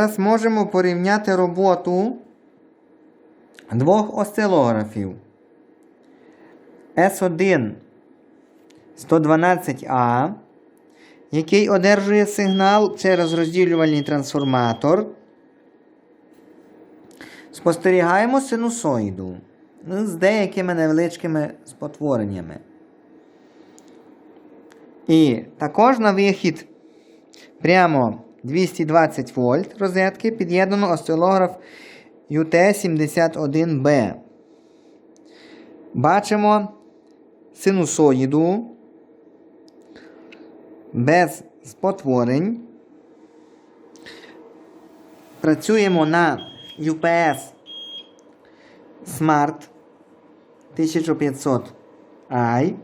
Зараз можемо порівняти роботу двох осцилографів. S1 112А, який одержує сигнал через розділювальний трансформатор. Спостерігаємо синусоїду ну, з деякими невеличкими спотвореннями. І також на вихід прямо 220 вольт розетки під'єднано осцилограф UT71B. Бачимо синусоїду без спотворень. Працюємо на UPS Smart 1500i.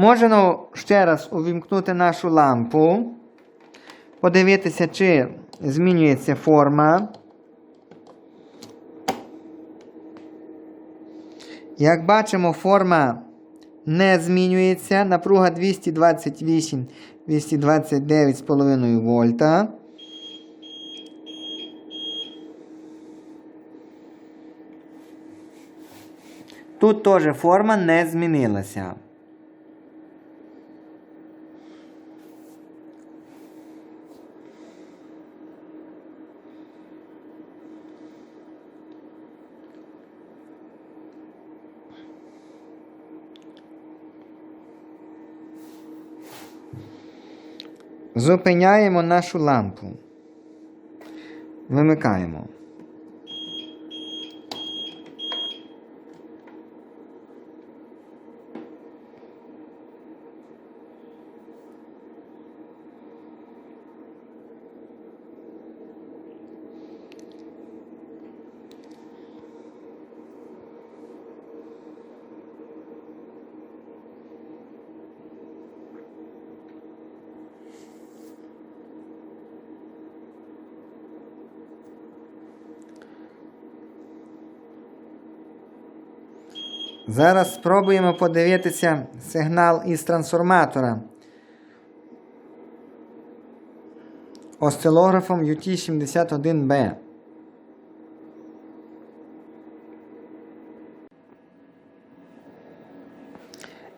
Можемо ще раз увімкнути нашу лампу, подивитися, чи змінюється форма. Як бачимо, форма не змінюється. Напруга 228 229,5 вольта. Тут теж форма не змінилася. Зупиняємо нашу лампу. Вимикаємо. Зараз спробуємо подивитися сигнал із трансформатора. Осцилографом UT71B.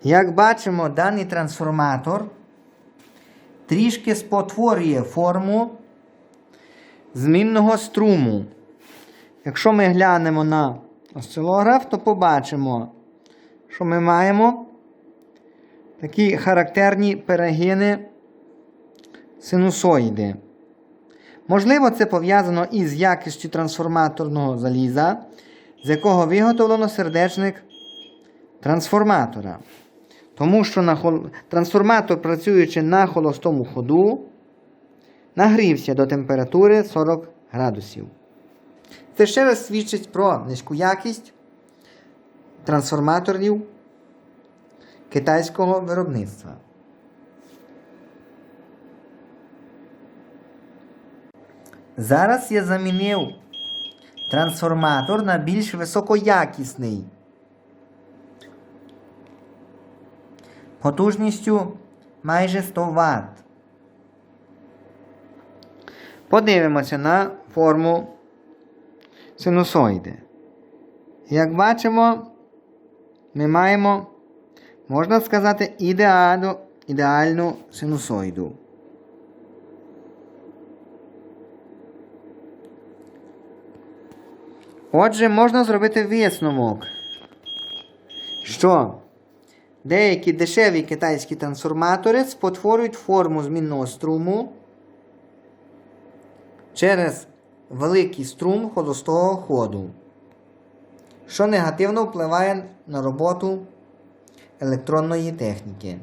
Як бачимо, даний трансформатор трішки спотворює форму змінного струму. Якщо ми глянемо на осцилограф, то побачимо, що ми маємо такі характерні перегини синусоїди. Можливо, це пов'язано із якістю трансформаторного заліза, з якого виготовлено сердечник трансформатора. Тому що на хол... трансформатор, працюючи на холостому ходу, нагрівся до температури 40 градусів. Це ще раз свідчить про низьку якість трансформаторів китайського виробництва. Зараз я замінив трансформатор на більш високоякісний. Потужністю майже 100 Вт. Подивимося на форму синусоїди. Як бачимо, ми маємо, можна сказати, ідеальну, ідеальну синусоїду. Отже, можна зробити висновок, що деякі дешеві китайські трансформатори спотворюють форму змінного струму через великий струм холостого ходу, що негативно впливає на роботу електронної техніки.